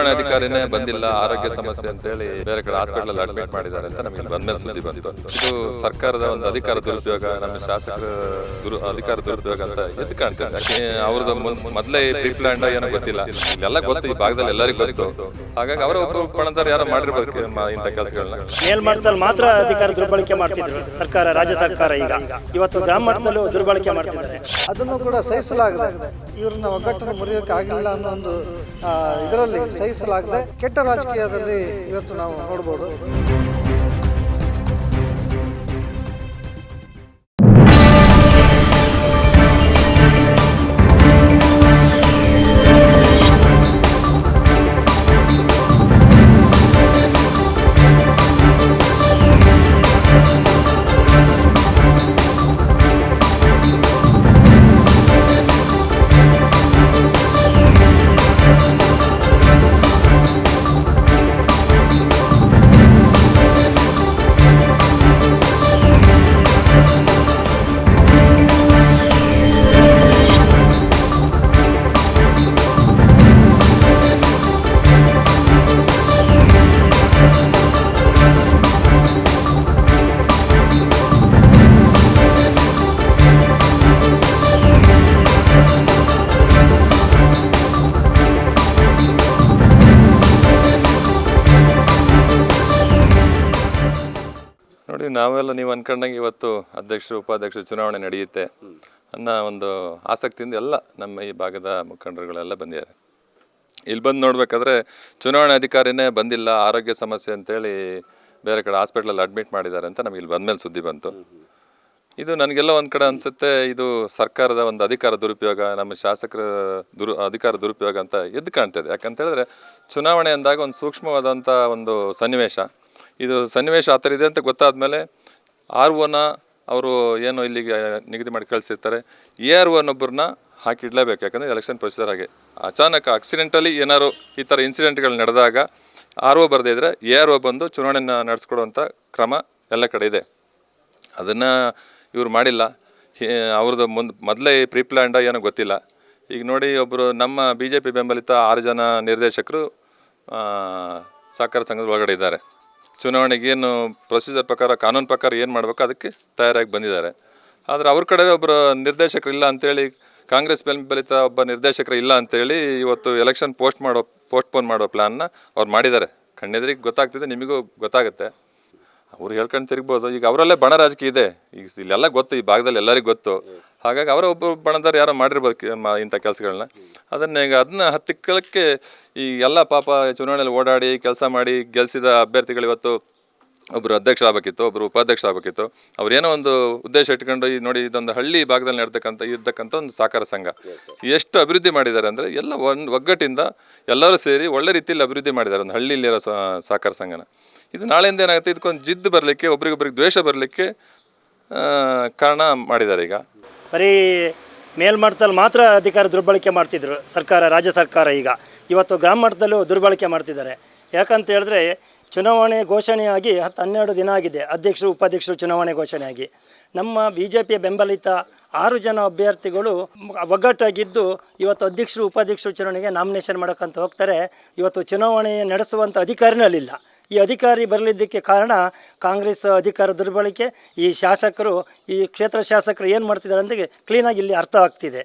ಚುನಾವಣೆ ಅಧಿಕಾರಿನೇ ಬಂದಿಲ್ಲ ಆರೋಗ್ಯ ಸಮಸ್ಯೆ ಅಂತ ಹೇಳಿ ಬೇರೆ ಕಡೆ ಹಾಸ್ಪಿಟಲ್ ಅಡ್ಮಿಟ್ ಮಾಡಿದ್ದಾರೆ ಅಂತ ನಮಗೆ ಬಂದ್ಮೇಲೆ ಸುದ್ದಿ ಬಂತು. ಇದು ಸರ್ಕಾರದ ಒಂದು ಅಧಿಕಾರ ದುರುಪಯೋಗ ನಮ್ಮ ಶಾಸಕರ ದುರು ಅಧಿಕಾರ ದುರುಪಯೋಗ ಅಂತ ಎದ್ದು ಕಾಣ್ತೇವೆ ಯಾಕೆ ಅವ್ರದ್ದು ಮೊದಲೇ ಪ್ರೀ ಪ್ಲಾನ್ ಏನೋ ಗೊತ್ತಿಲ್ಲ. ಎಲ್ಲ ಗೊತ್ತು ಈ ಭಾಗದಲ್ಲಿ ಎಲ್ಲರಿಗೂ ಗೊತ್ತು. ಹಾಗಾಗಿ ಅವರ ಒಬ್ಬರು ಯಾರು ಯಾರೋ ಮಾಡಿರ್ಬೋದು ಕೆ- ಮ- ಇಂಥ ಕೆಲಸಗಳನ್ನ? ಮೇಲ್ಮಟ್ಟದಲ್ಲಿ ಮಾತ್ರ ಅಧಿಕಾರ ದುರ್ಬಳಕೆ ಮಾಡ್ತಿದ್ರು. ಸರ್ಕಾರ ರಾಜ್ಯ ಸರ್ಕಾರ ಈಗ. ಇವತ್ತು ಗ್ರಾಮ ಮಟ್ಟದಲ್ಲೂ ದುರ್ಬಳಕೆ ಮಾಡ್ತಿದ್ದಾರೆ. ಅದನ್ನು ಕೂಡ ಸಹಿಸಲಾಗದೆ ಇವ್ರನ್ನ ಒಗ್ಗಟ್ಟನ್ನು ಮುರಿಯೋಕೆ ಆಗಿಲ್ಲ ಅನ್ನೋ ಒಂದು ಇದರಲ್ಲಿ ಸಹಿಸಲಾಗದೆ ಕೆಟ್ಟ ರಾಜಕೀಯದಲ್ಲಿ ಇವತ್ತು ನಾವು ನೋಡ್ಬೋದು. ನೋಡಿ, ನಾವೆಲ್ಲ ನೀವು ಅನ್ಕೊಂಡಂಗೆ ಇವತ್ತು ಅಧ್ಯಕ್ಷರು, ಉಪಾಧ್ಯಕ್ಷರು ಚುನಾವಣೆ ನಡೆಯುತ್ತೆ ಅನ್ನೋ ಒಂದು ಆಸಕ್ತಿಯಿಂದ ಎಲ್ಲ ನಮ್ಮ ಈ ಭಾಗದ ಮುಖಂಡರುಗಳೆಲ್ಲ ಬಂದಿದ್ದಾರೆ. ಇಲ್ಲಿ ಬಂದು ನೋಡಬೇಕಾದ್ರೆ ಚುನಾವಣೆ ಅಧಿಕಾರಿನೇ ಬಂದಿಲ್ಲ, ಆರೋಗ್ಯ ಸಮಸ್ಯೆ ಅಂತೇಳಿ ಬೇರೆ ಕಡೆ ಹಾಸ್ಪಿಟ್ಲಲ್ಲಿ ಅಡ್ಮಿಟ್ ಮಾಡಿದ್ದಾರೆ ಅಂತ ನಮಗೆ ಇಲ್ಲಿ ಬಂದಮೇಲೆ ಸುದ್ದಿ ಬಂತು. ಇದು ನನಗೆಲ್ಲ ಒಂದು ಕಡೆ ಅನಿಸುತ್ತೆ, ಇದು ಸರ್ಕಾರದ ಒಂದು ಅಧಿಕಾರ ದುರುಪಯೋಗ, ನಮ್ಮ ಶಾಸಕರ ದುರು, ಅಧಿಕಾರ ದುರುಪಯೋಗ ಅಂತ ಎದ್ದು ಕಾಣ್ತದೆ ಯಾಕಂತ ಹೇಳಿದ್ರೆ ಚುನಾವಣೆ ಅಂದಾಗ ಒಂದು ಸೂಕ್ಷ್ಮವಾದಂಥ ಒಂದು ಸನ್ನಿವೇಶ. ಇದು ಸನ್ನಿವೇಶ ಆ ಥರ ಇದೆ ಅಂತ ಗೊತ್ತಾದ್ಮೇಲೆ ಆರ್ ಒನ ಅವರು ಏನು ಇಲ್ಲಿಗೆ ನಿಗದಿ ಮಾಡಿ ಕಳಿಸಿರ್ತಾರೆ. ಎ ಆರ್ ಒನೊಬ್ಬರನ್ನ ಹಾಕಿಡ್ಲೇಬೇಕು, ಯಾಕಂದರೆ ಎಲೆಕ್ಷನ್ ಪ್ರೊಸೀಜರ್ ಆಗಿ. ಅಚಾನಕ್ ಆಕ್ಸಿಡೆಂಟಲಿ ಏನಾದ್ರು ಈ ಥರ ಇನ್ಸಿಡೆಂಟ್ಗಳು ನಡೆದಾಗ ಆರ್ ಒ ಬರದೇ ಇದ್ದರೆ ಎ ಆರ್ ಒ ಬಂದು ಚುನಾವಣೆಯನ್ನು ನಡೆಸ್ಕೊಡುವಂಥ ಕ್ರಮ ಎಲ್ಲ ಕಡೆ ಇದೆ. ಅದನ್ನು ಇವ್ರು ಮಾಡಿಲ್ಲ. ಅವ್ರದ್ದು ಮುಂದೆ, ಮೊದಲೇ ಪ್ರೀ ಪ್ಲ್ಯಾಂಡ ಏನೋ ಗೊತ್ತಿಲ್ಲ. ಈಗ ನೋಡಿ ಒಬ್ಬರು ನಮ್ಮ ಬಿ ಜೆ ಪಿ ಬೆಂಬಲಿತ ಆರು ಜನ ನಿರ್ದೇಶಕರು ಸಹಕಾರ ಸಂಘದ ಒಳಗಡೆ ಇದ್ದಾರೆ. ಚುನಾವಣೆಗೆ ಏನು ಪ್ರೊಸೀಜರ್ ಪ್ರಕಾರ, ಕಾನೂನು ಪ್ರಕಾರ ಏನು ಮಾಡಬೇಕು ಅದಕ್ಕೆ ತಯಾರಾಗಿ ಬಂದಿದ್ದಾರೆ. ಆದರೆ ಅವ್ರ ಕಡೆ ಒಬ್ಬರು ನಿರ್ದೇಶಕರು ಇಲ್ಲ ಅಂತೇಳಿ, ಕಾಂಗ್ರೆಸ್ ಬೆಂಬಲಿತ ಒಬ್ಬ ನಿರ್ದೇಶಕರು ಇಲ್ಲ ಅಂತೇಳಿ ಇವತ್ತು ಎಲೆಕ್ಷನ್ ಪೋಸ್ಟ್ ಮಾಡೋ ಪೋಸ್ಟ್ಪೋನ್ ಮಾಡೋ ಪ್ಲ್ಯಾನ್ನ ಅವ್ರು ಮಾಡಿದ್ದಾರೆ. ಕಣ್ಣೆದ್ರಿಗೆ ಗೊತ್ತಾಗ್ತಿದೆ, ನಿಮಗೂ ಗೊತ್ತಾಗುತ್ತೆ. ಅವ್ರು ಹೇಳ್ಕೊಂಡು ತಿರುಗ್ಬೋದು. ಈಗ ಅವರಲ್ಲೇ ಬಣ ರಾಜಕೀಯ ಇದೆ. ಈಗ ಇಲ್ಲೆಲ್ಲ ಗೊತ್ತು, ಈ ಭಾಗದಲ್ಲಿ ಎಲ್ಲರಿಗೂ ಗೊತ್ತು. ಹಾಗಾಗಿ ಅವರ ಒಬ್ಬ ಬಣದವ್ರು ಯಾರೋ ಮಾಡಿರ್ಬೋದು ಇಂಥ ಕೆಲಸಗಳನ್ನ ಅದನ್ನ ಈಗ ಅದನ್ನ ಹತ್ತಿಕ್ಕಲಕ್ಕೆ ಈ ಎಲ್ಲ ಪಾಪ ಚುನಾವಣೆಯಲ್ಲಿ ಓಡಾಡಿ, ಕೆಲಸ ಮಾಡಿ, ಗೆಲ್ಸಿದ ಅಭ್ಯರ್ಥಿಗಳು ಇವತ್ತು ಒಬ್ಬರು ಅಧ್ಯಕ್ಷ ಆಗಬೇಕಿತ್ತು ಒಬ್ಬರು ಉಪಾಧ್ಯಕ್ಷ ಆಗಬೇಕಿತ್ತು. ಅವ್ರು ಏನೋ ಒಂದು ಉದ್ದೇಶ ಇಟ್ಕೊಂಡು ಈ ನೋಡಿ ಇದೊಂದು ಹಳ್ಳಿ ಭಾಗದಲ್ಲಿ ನಡ್ತಕ್ಕಂಥ ಇರ್ತಕ್ಕಂಥ ಒಂದು ಸಹಕಾರ ಸಂಘ. ಎಷ್ಟು ಅಭಿವೃದ್ಧಿ ಮಾಡಿದ್ದಾರೆ ಅಂದರೆ ಎಲ್ಲ ಒಂದು ಒಗ್ಗಟ್ಟಿಂದ ಎಲ್ಲರೂ ಸೇರಿ ಒಳ್ಳೆ ರೀತಿಯಲ್ಲಿ ಅಭಿವೃದ್ಧಿ ಮಾಡಿದ್ದಾರೆ ಒಂದು ಹಳ್ಳಿಲಿರೋ ಸಹಕಾರ ಸಂಘನ. ಇದು ನಾಳೆಯಿಂದ ಏನಾಗುತ್ತೆ, ಇದಕ್ಕೊಂದು ಜಿದ್ದು ಬರಲಿಕ್ಕೆ, ಒಬ್ರಿಗೊಬ್ರಿಗೆ ದ್ವೇಷ ಬರಲಿಕ್ಕೆ ಕಾರಣ ಮಾಡಿದ್ದಾರೆ ಈಗ. ಬರೀ ಮೇಲ್ಮಟ್ಟದಲ್ಲಿ ಮಾತ್ರ ಅಧಿಕಾರ ದುರ್ಬಳಕೆ ಮಾಡ್ತಿದ್ರು ಸರ್ಕಾರ, ರಾಜ್ಯ ಸರ್ಕಾರ ಈಗ. ಇವತ್ತು ಗ್ರಾಮ ಮಟ್ಟದಲ್ಲೂ ದುರ್ಬಳಕೆ ಮಾಡ್ತಿದ್ದಾರೆ. ಯಾಕಂತ ಹೇಳಿದ್ರೆ ಚುನಾವಣೆ ಘೋಷಣೆಯಾಗಿ ಹತ್ತು ಹನ್ನೆರಡು ದಿನ ಆಗಿದೆ. ಅಧ್ಯಕ್ಷರು, ಉಪಾಧ್ಯಕ್ಷರು ಚುನಾವಣೆ ಘೋಷಣೆಯಾಗಿ. ನಮ್ಮ ಬಿ ಜೆ ಪಿಯ ಬೆಂಬಲಿತ ಆರು ಜನ ಅಭ್ಯರ್ಥಿಗಳು ಒಗ್ಗಟ್ಟಾಗಿದ್ದು ಇವತ್ತು ಅಧ್ಯಕ್ಷರು, ಉಪಾಧ್ಯಕ್ಷರು ಚುನಾವಣೆಗೆ ನಾಮಿನೇಷನ್ ಮಾಡೋಕ್ಕಂತ ಹೋಗ್ತಾರೆ. ಇವತ್ತು ಚುನಾವಣೆ ನಡೆಸುವಂಥ ಅಧಿಕಾರಿನಲ್ಲಿಲ್ಲ. ಈ ಅಧಿಕಾರಿ ಬರಲಿದ್ದಕ್ಕೆ ಕಾರಣ ಕಾಂಗ್ರೆಸ್ ಅಧಿಕಾರ ದುರ್ಬಳಕೆ. ಈ ಶಾಸಕರು, ಈ ಕ್ಷೇತ್ರ ಶಾಸಕರು ಏನು ಮಾಡ್ತಿದ್ದಾರೆ ಅಂದರೆ ಕ್ಲೀನಾಗಿ ಇಲ್ಲಿ ಅರ್ಥ ಆಗ್ತಿದೆ.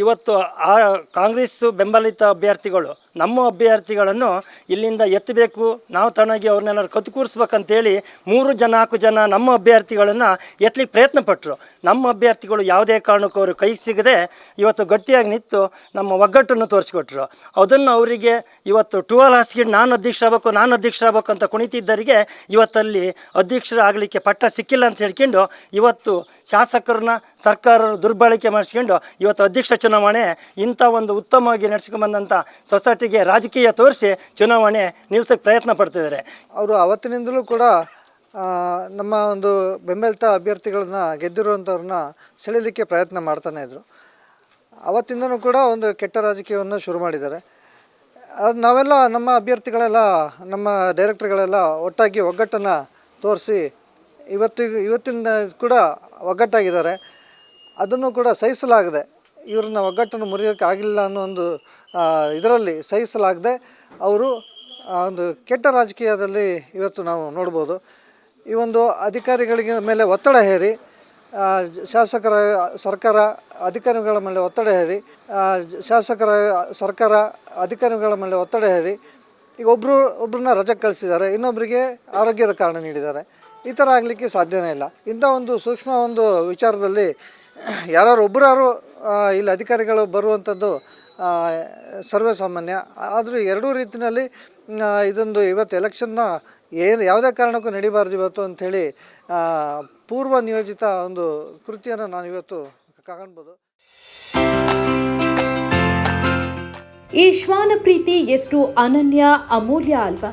ಇವತ್ತು ಆ ಕಾಂಗ್ರೆಸ್ ಬೆಂಬಲಿತ ಅಭ್ಯರ್ಥಿಗಳು, ನಮ್ಮ ಅಭ್ಯರ್ಥಿಗಳನ್ನು ಇಲ್ಲಿಂದ ಎತ್ತಬೇಕು, ನಾವು ತನಗೆ ಅವ್ರನ್ನೆಲ್ಲರೂ ಕತ್ತು ಕೂರಿಸ್ಬೇಕಂತೇಳಿ ಮೂರು ಜನ, ನಾಲ್ಕು ಜನ ನಮ್ಮ ಅಭ್ಯರ್ಥಿಗಳನ್ನು ಎತ್ತಲಿಕ್ಕೆ ಪ್ರಯತ್ನ ಪಟ್ಟರು ನಮ್ಮ ಅಭ್ಯರ್ಥಿಗಳು ಯಾವುದೇ ಕಾರಣಕ್ಕೂ ಅವರು ಕೈ ಸಿಗದೆ ಇವತ್ತು ಗಟ್ಟಿಯಾಗಿ ನಿಂತು ನಮ್ಮ ಒಗ್ಗಟ್ಟನ್ನು ತೋರಿಸ್ಕೊಟ್ರು. ಅದನ್ನು ಅವರಿಗೆ ಇವತ್ತು ಟುವೆಲ್ ಹಾಸ್ಗಿಡ್ ನಾನು ಅಧ್ಯಕ್ಷ ಆಗಬೇಕು, ನಾನು ಅಧ್ಯಕ್ಷ ಆಗಬೇಕು ಅಂತ ಕುಣಿತಿದ್ದರಿಗೆ ಇವತ್ತಲ್ಲಿ ಅಧ್ಯಕ್ಷರಾಗಲಿಕ್ಕೆ ಪಟ್ಟ ಸಿಕ್ಕಿಲ್ಲ ಅಂತ ಹೇಳ್ಕೊಂಡು ಇವತ್ತು ಶಾಸಕರನ್ನ ಸರ್ಕಾರ ದುರ್ಬಳಕೆ ಮಾಡಿಸ್ಕೊಂಡು ಇವತ್ತು ಅಧ್ಯಕ್ಷ ಚುನಾವಣೆ ಇಂಥ ಒಂದು ಉತ್ತಮವಾಗಿ ನಡೆಸ್ಕೊಂಡ್ಬಂದಂಥ ಸೊಸೈಟಿಗೆ ರಾಜಕೀಯ ತೋರಿಸಿ ಚುನಾವಣೆ ನಿಲ್ಸೋಕ್ಕೆ ಪ್ರಯತ್ನ ಪಡ್ತಿದ್ದಾರೆ ಅವರು ಅವತ್ತಿನಿಂದಲೂ ಕೂಡ ನಮ್ಮ ಒಂದು ಬೆಂಬಲಿತ ಅಭ್ಯರ್ಥಿಗಳನ್ನ ಗೆದ್ದಿರುವಂಥವ್ರನ್ನ ಸೆಳೀಲಿಕ್ಕೆ ಪ್ರಯತ್ನ ಮಾಡ್ತಾನೆ ಇದ್ರು. ಅವತ್ತಿಂದನೂ ಕೂಡ ಒಂದು ಕೆಟ್ಟ ರಾಜಕೀಯವನ್ನು ಶುರು ಮಾಡಿದ್ದಾರೆ. ಅದು ನಾವೆಲ್ಲ ನಮ್ಮ ಅಭ್ಯರ್ಥಿಗಳೆಲ್ಲ, ನಮ್ಮ ಡೈರೆಕ್ಟರ್ಗಳೆಲ್ಲ ಒಟ್ಟಾಗಿ ಒಗ್ಗಟ್ಟನ್ನು ತೋರಿಸಿ ಇವತ್ತಿಗೆ ಇವತ್ತಿನ ಕೂಡ ಒಗ್ಗಟ್ಟಾಗಿದ್ದಾರೆ. ಅದನ್ನು ಕೂಡ ಸಹಿಸಲಾಗದೆ ಇವ್ರನ್ನ ಒಗ್ಗಟ್ಟನ್ನು ಮುರಿಯೋಕ್ಕೆ ಆಗಿಲ್ಲ ಅನ್ನೋ ಒಂದು ಇದರಲ್ಲಿ ಸಹಿಸಲಾಗದೆ ಅವರು ಒಂದು ಕೆಟ್ಟ ರಾಜಕೀಯದಲ್ಲಿ ಇವತ್ತು ನಾವು ನೋಡ್ಬೋದು. ಈ ಒಂದು ಅಧಿಕಾರಿಗಳಿಗೆ ಮೇಲೆ ಒತ್ತಡ ಹೇರಿ ಶಾಸಕರ ಸರ್ಕಾರ ಅಧಿಕಾರಿಗಳ ಮೇಲೆ ಒತ್ತಡ ಹೇರಿ ಶಾಸಕರ ಸರ್ಕಾರ ಅಧಿಕಾರಿಗಳ ಮೇಲೆ ಒತ್ತಡ ಹೇರಿ, ಈಗ ಒಬ್ಬರು ಒಬ್ಬರನ್ನ ರಜೆ ಕಳಿಸಿದ್ದಾರೆ ಇನ್ನೊಬ್ಬರಿಗೆ ಆರೋಗ್ಯದ ಕಾರಣ ನೀಡಿದ್ದಾರೆ. ಈ ಥರ ಆಗಲಿಕ್ಕೆ ಸಾಧ್ಯನೇ ಇಲ್ಲ. ಇಂಥ ಒಂದು ಸೂಕ್ಷ್ಮ ಒಂದು ವಿಚಾರದಲ್ಲಿ ಯಾರು ಒಬ್ಬರಾರು ಇಲ್ಲಿ ಅಧಿಕಾರಿಗಳು ಬರುವಂಥದ್ದು ಸರ್ವೇಸಾಮಾನ್ಯ. ಸರ್ವೇ ಸಾಮಾನ್ಯ ಆದರೂ ಎರಡೂ ರೀತಿಯಲ್ಲಿ ಇದೊಂದು ಇವತ್ತು ಎಲೆಕ್ಷನ್ನ ಏನು ಯಾವುದೇ ಕಾರಣಕ್ಕೂ ನಡಿಬಾರ್ದು ಇವತ್ತು ಅಂಥೇಳಿ ಪೂರ್ವ ನಿಯೋಜಿತ ಒಂದು ಕೃತಿಯನ್ನು ನಾನು ಇವತ್ತು ಕಾಣ್ಬೋದು. ಈ ಶ್ವಾನ ಪ್ರೀತಿ ಎಷ್ಟು ಅನನ್ಯ, ಅಮೂಲ್ಯ ಅಲ್ವಾ?